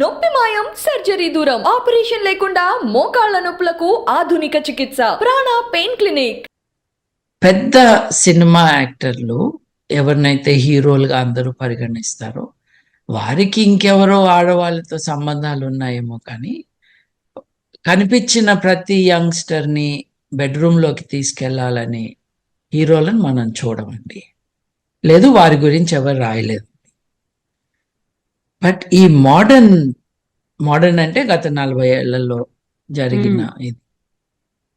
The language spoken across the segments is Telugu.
నొప్పి మాయం సర్జరీ దూరం ఆపరేషన్ లేకుండా మోకాళ్ళ నొప్పులకు ఆధునిక చికిత్స ప్రాణ పెయిన్ క్లినిక్. పెద్ద సినిమా యాక్టర్లు ఎవరినైతే హీరోలుగా అందరూ పరిగణిస్తారో వారికి ఇంకెవరో ఆడవాళ్ళతో సంబంధాలు ఉన్నాయేమో కానీ కనిపించిన ప్రతి యంగ్స్టర్ని బెడ్రూమ్లోకి తీసుకెళ్ళాలని హీరోలను మనం చూడమండి. లేదు వారి గురించి ఎవరు రాయలేదు. బట్ ఈ మోడర్న్ మోడర్న్ అంటే గత నలభై ఏళ్ళలో జరిగిన ఇది.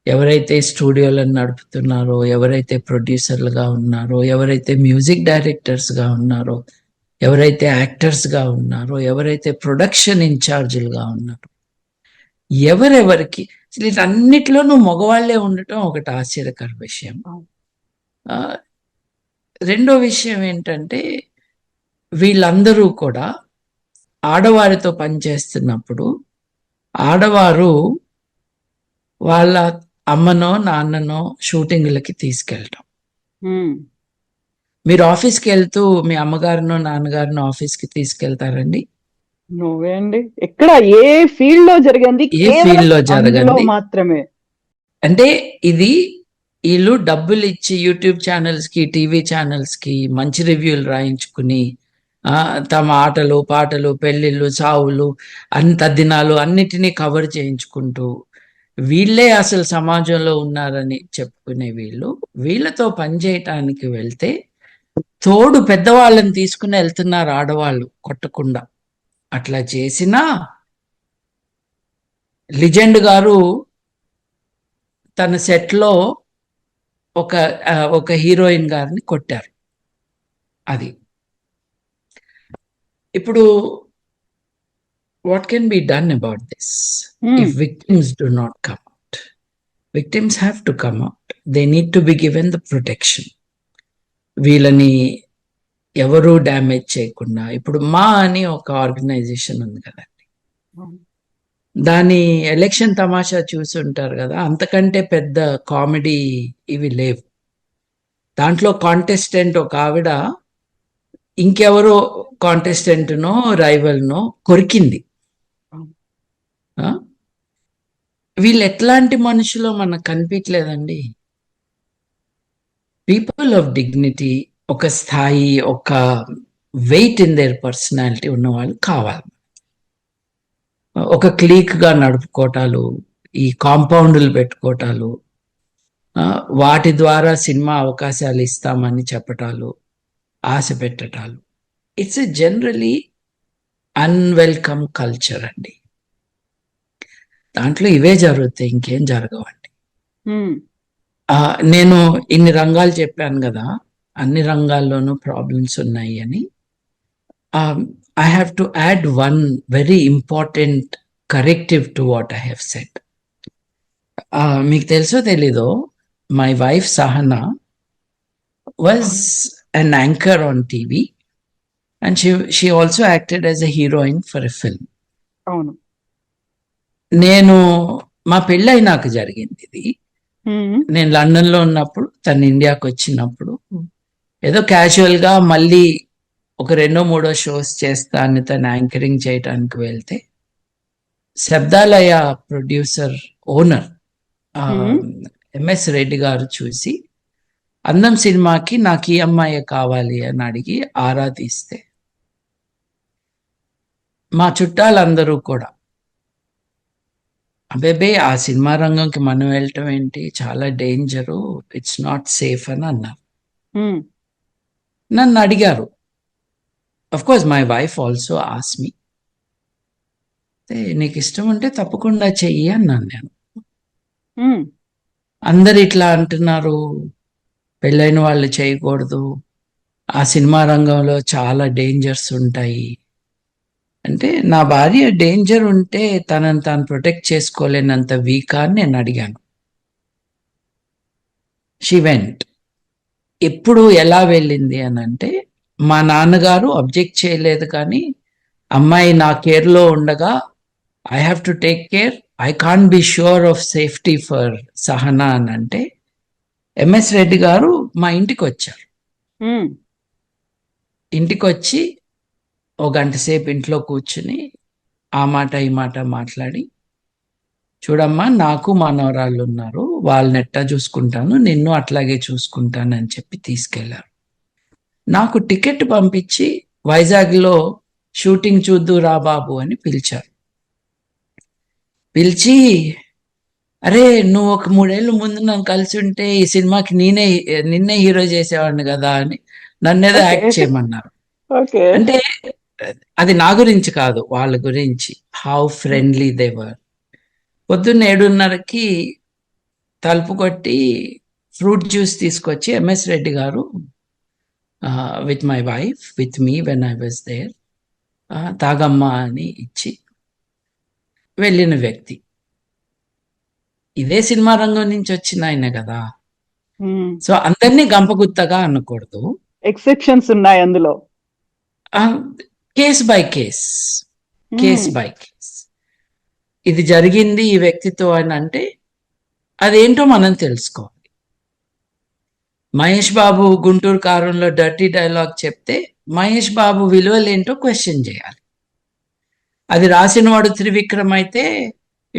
ఎవరైతే స్టూడియోలను నడుపుతున్నారో ఎవరైతే ప్రొడ్యూసర్లుగా ఉన్నారో ఎవరైతే మ్యూజిక్ డైరెక్టర్స్గా ఉన్నారో ఎవరైతే యాక్టర్స్గా ఉన్నారో ఎవరైతే ప్రొడక్షన్ ఇన్ఛార్జీలుగా ఉన్నారో ఎవరెవరికి అసలు వీటన్నిటిలోనూ మగవాళ్ళే ఉండటం ఒకటి ఆశ్చర్యకర విషయం. ఆ, రెండో విషయం ఏంటంటే వీళ్ళందరూ కూడా ఆడవారితో పనిచేస్తున్నప్పుడు ఆడవారు వాళ్ళ అమ్మనో నాన్ననో షూటింగ్లకి తీసుకెళ్ళటం. మీరు ఆఫీస్కి వెళ్తూ మీ అమ్మగారినో నాన్నగారినో ఆఫీస్కి తీసుకెళ్తారండి? నువ్వే అండి. ఎక్కడ? ఏ ఫీల్డ్లో జరిగింది? ఏ field లో జరగంది? మాత్రమే. అంటే ఇది వీళ్ళు డబ్బులు ఇచ్చి యూట్యూబ్ ఛానల్స్కి టీవీ ఛానల్స్కి మంచి రివ్యూలు రాయించుకుని తమ ఆటలు పాటలు పెళ్ళిళ్ళు సావులు అంత దినాలు అన్నిటినీ కవర్ చేయించుకుంటూ వీళ్ళే అసలు సమాజంలో ఉన్నారని చెప్పుకునే వీళ్ళు. వీళ్ళతో పనిచేయటానికి వెళ్తే తోడు పెద్దవాళ్ళని తీసుకుని వెళ్తున్నారు ఆడవాళ్ళు కొట్టకుండా. అట్లా చేసినా లిజెండ్ గారు తన సెట్లో ఒక ఒక హీరోయిన్ గారిని కొట్టారు. అది ఇప్పుడు what can be done about this if victims do not come out. Victims have to come out. They need to be given the protection. వీళ్ళని ఎవరు డ్యామేజ్ చేయకుండా ఇప్పుడు మా అని ఒక ఆర్గనైజేషన్ ఉంది కదండి దాని ఎలక్షన్ తమాషా చూసి ఉంటారు కదా అంతకంటే పెద్ద కామెడీ ఇవి లేవు దాంట్లో కాంటెస్టెంట్ ఒక ఆవిడ ఇంకెవరో కాంటెస్టెంట్నో రైవల్నో కొరికింది. ఆ? వీళ్ళు ఎట్లాంటి మనుషులో మనకు కనిపించలేదండి. పీపుల్ ఆఫ్ డిగ్నిటీ ఒక స్థాయి ఒక వెయిట్ ఇన్ దేర్ పర్సనాలిటీ ఉన్న వాళ్ళు కావాలి. ఒక క్లీక్గా నడుపుకోవటాలు ఈ కాంపౌండ్లు పెట్టుకోవటాలు వాటి ద్వారా సినిమా అవకాశాలు ఇస్తామని చెప్పటాలు ఆశ పెట్టటాలు. It's a generally unwelcome culture అండి. దాంట్లో ఇవే జరుగుతాయి ఇంకేం జరగవండి. ఆ, నేను ఇన్ని రంగాలు చెప్పాను కదా అన్ని రంగాల్లోనూ ప్రాబ్లమ్స్ ఉన్నాయి అని. I have to add one very important corrective to what I have set మీకు తెలుసో తెలీదో my wife Sahana was an anchor on TV and she she also acted as a heroine for a film అవును నేను మా పెళ్ళైనాక జరిగింది ఇది. నేను లండన్లో ఉన్నప్పుడు తను ఇండియాకి వచ్చినప్పుడు ఏదో క్యాజువల్గా మళ్ళీ ఒక రెండో మూడో షోస్ చేస్తాను తను యాంకరింగ్ చేయడానికి వెళ్తే Shabdalaya producer owner. MS Reddy garu చూసి అందం సినిమాకి నాకు ఈ అమ్మాయి కావాలి అని అడిగి ఆరా తీస్తే. మా చుట్టాలందరూ కూడా. అబేబే ఆ సినిమా రంగంకి మనం వెళ్ళటం ఏంటి? చాలా డేంజరు. ఇట్స్ నాట్ సేఫ్ అని అన్నారు. నన్ను అడిగారు. Of course my wife also as me నీకు ఇష్టం ఉంటే తప్పకుండా చెయ్యి అన్నాను నేను. అందరు ఇట్లా అంటున్నారు. పెళ్ళైన వాళ్ళు చేయకూడదు. ఆ సినిమా రంగంలో చాలా డేంజర్స్ ఉంటాయి. అంటే నా భార్య డేంజర్ ఉంటే తనని తాను ప్రొటెక్ట్ చేసుకోలేనంత వీకా అని నేను అడిగాను. షీ వెంట్ ఎప్పుడు ఎలా వెళ్ళింది అని అంటే మా నాన్నగారు అబ్జెక్ట్ చేయలేదు కానీ అమ్మాయి నా కేర్లో ఉండగా I have to take care I can be sure of safety for Sahana అని అంటే ఎంఎస్ రెడ్డి గారు మా ఇంటికి వచ్చారు. ఇంటికి వచ్చి ఓ గంట సేపు ఇంట్లో కూర్చుని ఆ మాట ఈ మాట మాట్లాడి చూడమ్మా నాకు మనవరాళ్ళు ఉన్నారు. వాళ్ళని ఎట్టా చూసుకుంటాను? నిన్ను అట్లాగే చూసుకుంటాను అని చెప్పి తీసుకెళ్ళారు. నాకు టికెట్ పంపించి వైజాగ్లో షూటింగ్ చూద్దు రా బాబు అని పిలిచారు. పిలిచి అరే నువ్వు ఒక మూడేళ్ళు ముందు నన్ను కలిసి ఉంటే ఈ సినిమాకి నేనే నిన్నే హీరో చేసేవాడిని కదా అని నన్నేదో యాక్ట్ చేయమన్నారు. అంటే అది నా గురించి కాదు వాళ్ళ గురించి. హౌ ఫ్రెండ్లీ దేవర్ పొద్దున్న ఏడున్నరకి తలుపు కొట్టి ఫ్రూట్ జ్యూస్ తీసుకొచ్చి MS Reddy garu with my wife with me when I was there తాగమ్మా అని ఇచ్చి వెళ్ళిన వ్యక్తి. ఇదే సినిమా రంగం నుంచి వచ్చిన ఆయన కదా. సో అందరినీ గంపగుత్తగా అనకూడదు. ఎక్సెప్షన్స్ ఉన్నాయి అందులో. Case by case. Case by case. ఇది జరిగింది ఈ వ్యక్తితో అని అంటే అదేంటో మనం తెలుసుకోవాలి. మహేష్ బాబు గుంటూరు కారంలో డర్టీ డైలాగ్ చెప్తే మహేష్ బాబు విలువలు ఏంటో క్వశ్చన్ చేయాలి. అది రాసినవాడు త్రివిక్రమ్ అయితే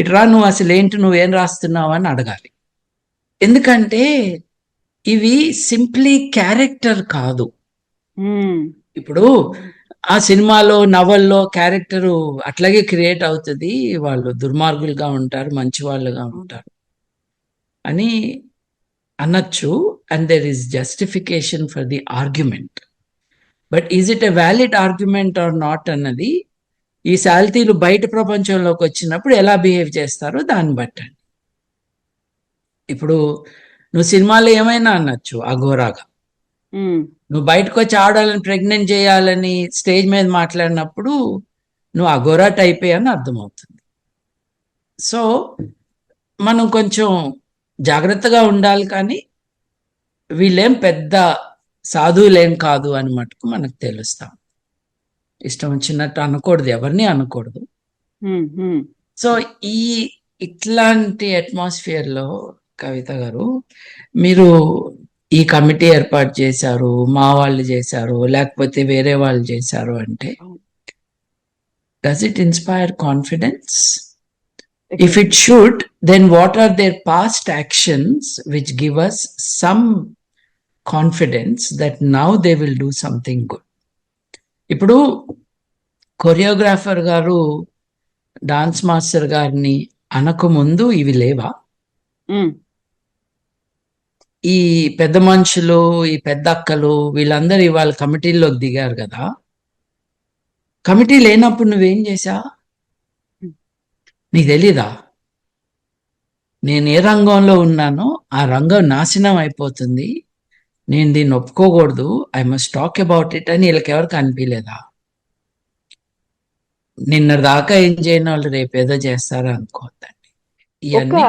ఇట్రా నువ్వు అసలు ఏంటి నువ్వేం రాస్తున్నావు అని అడగాలి. ఎందుకంటే ఇవి సింప్లీ క్యారెక్టర్ కాదు. ఇప్పుడు ఆ సినిమాలో నవల్లో క్యారెక్టర్ అట్లాగే క్రియేట్ అవుతుంది. వాళ్ళు దుర్మార్గులుగా ఉంటారు మంచి వాళ్ళుగా ఉంటారు అని అనొచ్చు. And there is justification for the argument. But is it a valid argument or not అన్నది ఈ శాల్తీలు బయట ప్రపంచంలోకి వచ్చినప్పుడు ఎలా బిహేవ్ చేస్తారో దాన్ని బట్టండి. ఇప్పుడు నువ్వు సినిమాలో ఏమైనా అనొచ్చు అఘోరాగా. నువ్వు బయటకు వచ్చి ఆడాలని ప్రెగ్నెంట్ చేయాలని స్టేజ్ మీద మాట్లాడినప్పుడు నువ్వు అగోరా టైపే అని అర్థమవుతుంది. సో మనం కొంచెం జాగ్రత్తగా ఉండాలి కానీ వీళ్ళేం పెద్ద సాధువులేం కాదు అని మటుకు మనకు తెలుస్తాం. ఇష్టం వచ్చినట్టు అనకూడదు ఎవరిని అనకూడదు. సో ఈ ఇట్లాంటి atmosphere లో కవిత గారు మీరు ఈ కమిటీ ఏర్పాటు చేశారు మా వాళ్ళు చేశారు లేకపోతే వేరే వాళ్ళు చేశారు అంటే does it inspire confidence if it should then what are their past actions which give us some confidence that now they will do something good ఇప్పుడు కొరియోగ్రాఫర్ గారు డాన్స్ మాస్టర్ గారిని అనకముందు ఇవి లేవా. ఈ పెద్ద మనుషులు ఈ పెద్ద అక్కలు వీళ్ళందరూ ఇవాళ కమిటీల్లోకి దిగారు కదా. కమిటీ లేనప్పుడు నువ్వేం చేశా? నీకు తెలీదా? నేను ఏ రంగంలో ఉన్నానో ఆ రంగం నాశనం అయిపోతుంది. నేను దీన్ని ఒప్పుకోకూడదు. I must talk about it అని వీళ్ళకి ఎవరికి అనిపించలేదా నిన్న దాకా ఏం చేయని వాళ్ళు రేపు ఏదో చేస్తారా అనుకోవద్దండి.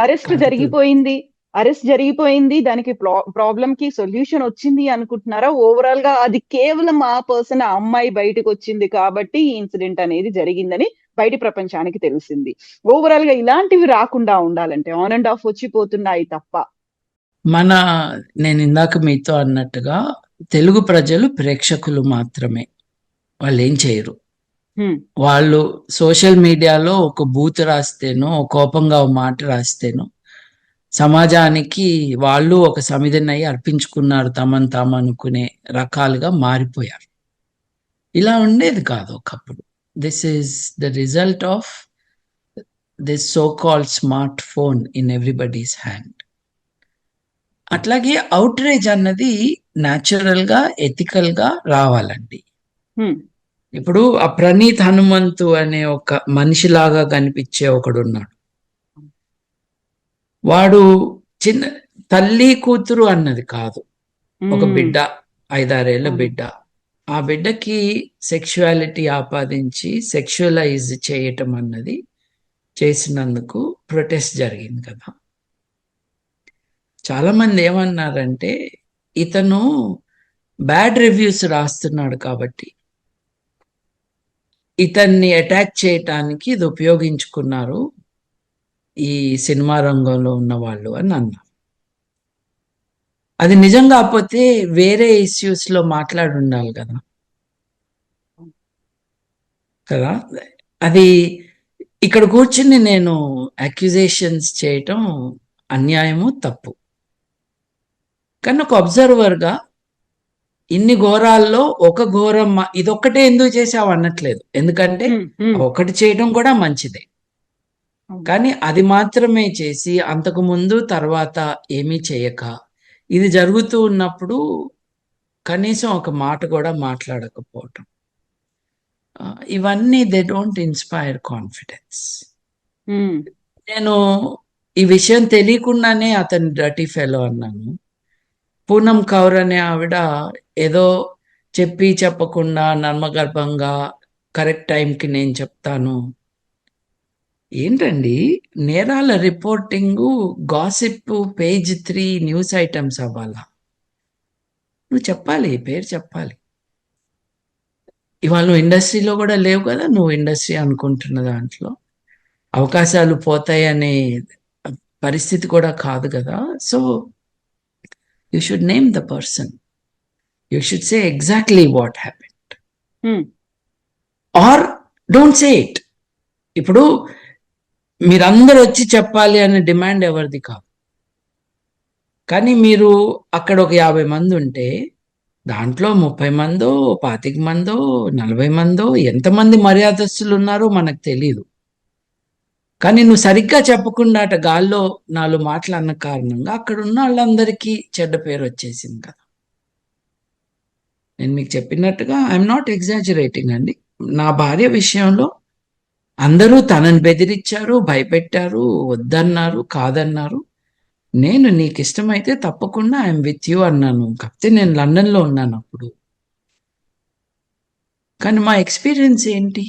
అరెస్ట్. జరిగిపోయింది. అరెస్ట్ జరిగిపోయింది. దానికి ప్రాబ్లం కి సొల్యూషన్ వచ్చింది అనుకుంటున్నారా? ఓవరాల్గా అది కేవలం ఆ పర్సన్ ఆ అమ్మాయి బయటకు వచ్చింది కాబట్టి ఈ ఇన్సిడెంట్ అనేది జరిగిందని బయటి ప్రపంచానికి తెలిసింది. ఓవరాల్గా ఇలాంటివి రాకుండా ఉండాలంటే ఆన్ అండ్ ఆఫ్ వచ్చిపోతున్నాయి తప్ప. మన నేను ఇందాక మీతో అన్నట్టుగా తెలుగు ప్రజలు ప్రేక్షకులు మాత్రమే. వాళ్ళు ఏం చేయరు. వాళ్ళు సోషల్ మీడియాలో ఒక బూత్ రాస్తేనో ఒక కోపంగా ఒక మాట రాస్తేనో సమాజానికి వాళ్ళు ఒక సమిధినై అర్పించుకున్నారు తమను తాము అనుకునే రకాలుగా మారిపోయారు. ఇలా ఉండేది కాదు ఒకప్పుడు. This is the result of this so called smart phone in everybody's hand అట్లాగే అవుట్రేజ్ అన్నది న్యాచురల్గా ఎథికల్గా రావాలండి. ఇప్పుడు ఆ ప్రణీత్ హనుమంతు అనే ఒక మనిషిలాగా కనిపించే ఒకడు ఉన్నాడు వాడు చిన్న తల్లి కూతురు అన్నది కాదు ఒక. బిడ్డ ఐదారేళ్ళ. బిడ్డ ఆ బిడ్డకి సెక్షువాలిటీ ఆపాదించి సెక్షువలైజ్ చేయటం అన్నది చేసినందుకు ప్రొటెస్ట్ జరిగింది కదా చాలా మంది ఏమన్నారంటే ఇతను బ్యాడ్ రివ్యూస్ రాస్తున్నాడు కాబట్టి ఇతన్ని అటాక్ చేయటానికి ఇది ఉపయోగించుకున్నారు ఈ సినిమా రంగంలో ఉన్న వాళ్ళు అని అన్నారు. అది నిజం కాకపోతే వేరే ఇష్యూస్లో మాట్లాడి ఉండాలి కదా. కదా? అది ఇక్కడ కూర్చుని నేను అక్యుజేషన్స్ చేయటం అన్యాయము తప్పు. కానీ ఒక అబ్జర్వర్గా ఇన్ని ఘోరాల్లో ఒక ఘోరం ఇదొక్కటే ఎందుకు చేసావు అనట్లేదు ఎందుకంటే ఒకటి చేయడం కూడా మంచిదే. కానీ అది మాత్రమే చేసి అంతకు ముందు తర్వాత ఏమీ చేయక ఇది జరుగుతూ ఉన్నప్పుడు కనీసం ఒక మాట కూడా మాట్లాడకపోవటం. ఇవన్నీ దే డోంట్ ఇన్స్పైర్ కాన్ఫిడెన్స్ నేను ఈ విషయం తెలియకుండానే అతను డర్టీ ఫెలో అన్నాను. పూనం కౌర్ అనే ఆవిడ ఏదో చెప్పి చెప్పకుండా నర్మగర్భంగా కరెక్ట్ టైంకి నేను చెప్తాను. ఏంటండి? నేరాల reporting gossip page three news items అవ్వాలా? నువ్వు చెప్పాలి పేరు చెప్పాలి. ఇవాళ నువ్వు ఇండస్ట్రీలో కూడా లేవు కదా నువ్వు ఇండస్ట్రీ అనుకుంటున్న దాంట్లో. అవకాశాలు పోతాయనే పరిస్థితి కూడా కాదు కదా. So you should name the person you should say exactly what happen um, or don't say it ఇప్పుడు మీరందరూ వచ్చి చెప్పాలి అనే డిమాండ్ ఎవరిది కాదు. కానీ మీరు అక్కడ ఒక యాభై మంది ఉంటే దాంట్లో ముప్పై మందో పాతిక మందో నలభై మందో ఎంతమంది మర్యాదస్తులు ఉన్నారో మనకు తెలియదు కానీ నువ్వు సరిగ్గా చెప్పకుండా అట గాల్లో నాలుగు మాటలు అన్న కారణంగా అక్కడ ఉన్న వాళ్ళందరికీ చెడ్డ పేరు వచ్చేసింది కదా. నేను మీకు చెప్పినట్టుగా ఐఎమ్ నాట్ ఎగ్జాజరేటింగ్ అండి. నా భార్య విషయంలో అందరూ తనని బెదిరించారు భయపెట్టారు వద్దన్నారు కాదన్నారు. నేను నీకు ఇష్టమైతే తప్పకుండా ఐఎమ్ విత్ యూ అన్నాను. కాకపోతే నేను లండన్లో ఉన్నాను అప్పుడు. కానీ మా ఎక్స్పీరియన్స్ ఏంటి?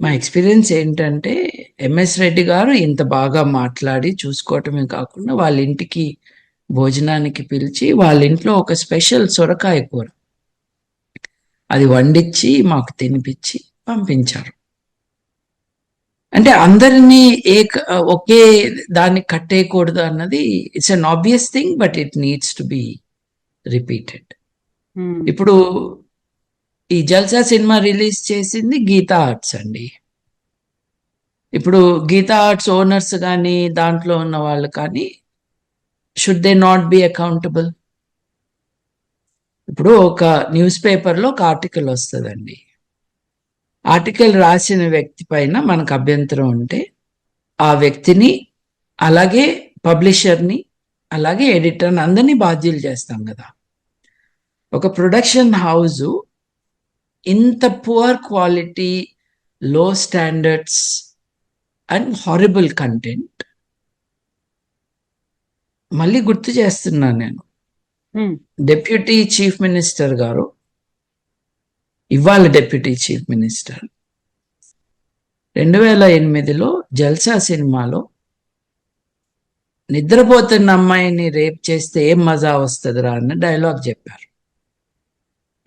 మా ఎక్స్పీరియన్స్ ఏంటంటే ఎంఎస్ రెడ్డి గారు ఇంత బాగా మాట్లాడి చూసుకోవటమే కాకుండా వాళ్ళ ఇంటికి భోజనానికి పిలిచి వాళ్ళ ఇంట్లో ఒక స్పెషల్ సొరకాయ కూర. అది వండించి మాకు తినిపించి పంపించారు. అంటే అందరినీ ఏక ఒకే దాన్ని కట్టేయకూడదు అన్నది it's an obvious thing but it needs to be repeated ఇప్పుడు ఈ జల్సా సినిమా రిలీజ్ చేసింది గీతా ఆర్ట్స్ అండి. ఇప్పుడు గీతా ఆర్ట్స్ ఓనర్స్ కానీ దాంట్లో ఉన్న వాళ్ళు కానీ should they not be accountable ఇప్పుడు ఒక న్యూస్ పేపర్లో ఒక ఆర్టికల్ వస్తుందండి. ఆర్టికల్ రాసిన వ్యక్తి పైన మనకు అభ్యంతరం ఉంటే ఆ వ్యక్తిని అలాగే పబ్లిషర్ని అలాగే ఎడిటర్ని అందరినీ బాధ్యులు చేస్తాం కదా. ఒక ప్రొడక్షన్ హౌస్ ఇంత poor quality low standards and horrible content మళ్ళీ గుర్తు చేస్తున్నాను నేను. డెప్యూటీ చీఫ్ మినిస్టర్ గారు ఇవాళ డెప్యూటీ చీఫ్ మినిస్టర్ రెండు వేల ఎనిమిదిలో జల్సా సినిమాలో నిద్రపోతున్న అమ్మాయిని రేప్ చేస్తే ఏం మజా వస్తుందిరా అన్న డైలాగ్ చెప్పారు.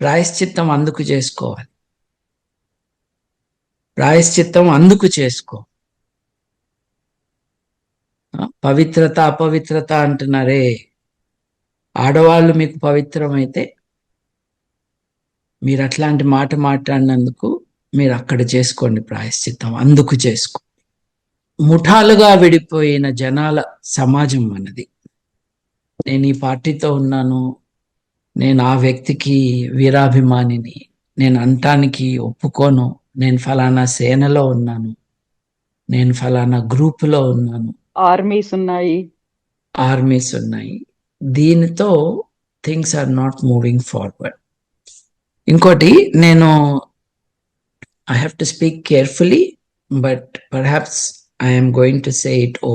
ప్రాయశ్చిత్తం అందుకు చేసుకోవాలి. ప్రాయశ్చిత్తం అందుకు చేసుకో. పవిత్రత అపవిత్రత అంటున్నారే. ఆడవాళ్ళు మీకు పవిత్రమైతే మీరు అట్లాంటి మాట మాట్లాడినందుకు మీరు అక్కడ చేసుకోండి ప్రాయశ్చిత్తం అందుకు చేసుకో. ముఠాలుగా విడిపోయిన జనాల సమాజం మనది. నేను ఈ పార్టీతో ఉన్నాను నేను ఆ వ్యక్తికి వీరాభిమానిని నేను అంటానికి ఒప్పుకోను. నేను ఫలానా సేనలో ఉన్నాను. నేను ఫలానా గ్రూపులో ఉన్నాను. ఆర్మీస్ ఉన్నాయి. ఆర్మీస్ ఉన్నాయి. దీనితో things are not moving forward ఇంకోటి నేను I have to speak carefully but perhaps I'm going to say it